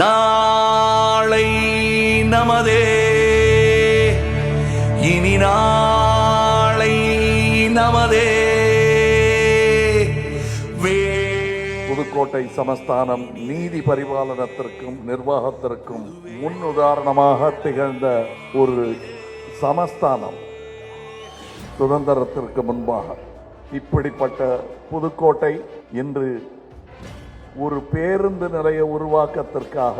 நாளை நமதே. இனி நாளை நமதே. புதுக்கோட்டை சமஸ்தானம் நீதி பரிபாலனத்திற்கும் நிர்வாகத்திற்கும் முன் உதாரணமாக திகழ்ந்த ஒரு சமஸ்தானம். சுதந்திரத்திற்கு முன்பாக இப்படிப்பட்ட புதுக்கோட்டை இன்று ஒரு பேருந்து நிலைய உருவாக்கத்திற்காக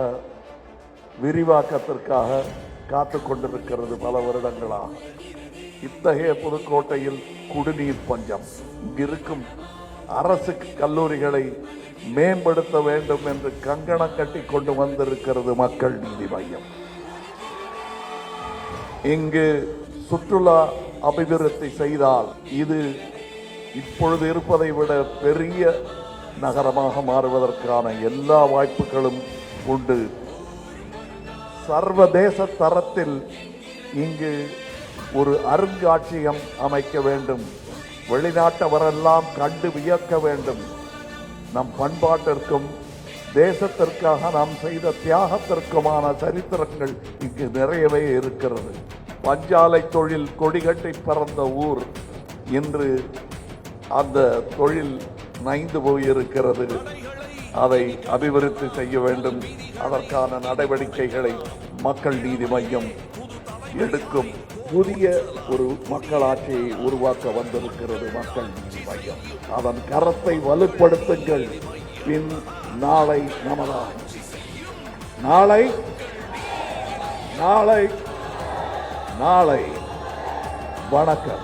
விரிவாக்கத்திற்காக காத்து கொண்டிருக்கிறது பல வருடங்களாக. இத்தகைய புதுக்கோட்டையில் குடிநீர் பஞ்சம். இங்கிருக்கும் அரசு கல்லூரிகளை மேம்படுத்த வேண்டும் என்று கங்கணம் கட்டி கொண்டு வந்திருக்கிறது மக்கள் நீதி மையம். இங்கு சுற்றுலா அபிவிருத்தி செய்தால் இது இப்பொழுது இருப்பதை விட பெரிய நகரமாக மாறுவதற்கான எல்லா வாய்ப்புகளும் உண்டு. சர்வதேச தரத்தில் இங்கு ஒரு அருங்காட்சியகம் அமைக்க வேண்டும். வெளிநாட்டவரெல்லாம் கண்டு வியக்க வேண்டும். நம் பண்பாட்டிற்கும் தேசத்திற்காக நாம் செய்த தியாகத்திற்குமான சரித்திரங்கள் இங்கு நிறையவே இருக்கிறது. பஞ்சாலை தொழில் கொடிகட்டி பறந்த ஊர். இன்று அந்த தொழில் நைந்து போயிருக்கிறது. அதை அபிவிருத்தி செய்ய வேண்டும். அதற்கான நடவடிக்கைகளை மக்கள் நீதி மையம் எடுக்கும். புதிய ஒரு மக்களாட்சியை உருவாக்க வந்திருக்கிறது மக்கள் நீதி மையம். அதன் கரத்தை வலுப்படுத்துங்கள். பின் நாளை நமதாகும் நாளை நாளை நாளை வணக்கம்.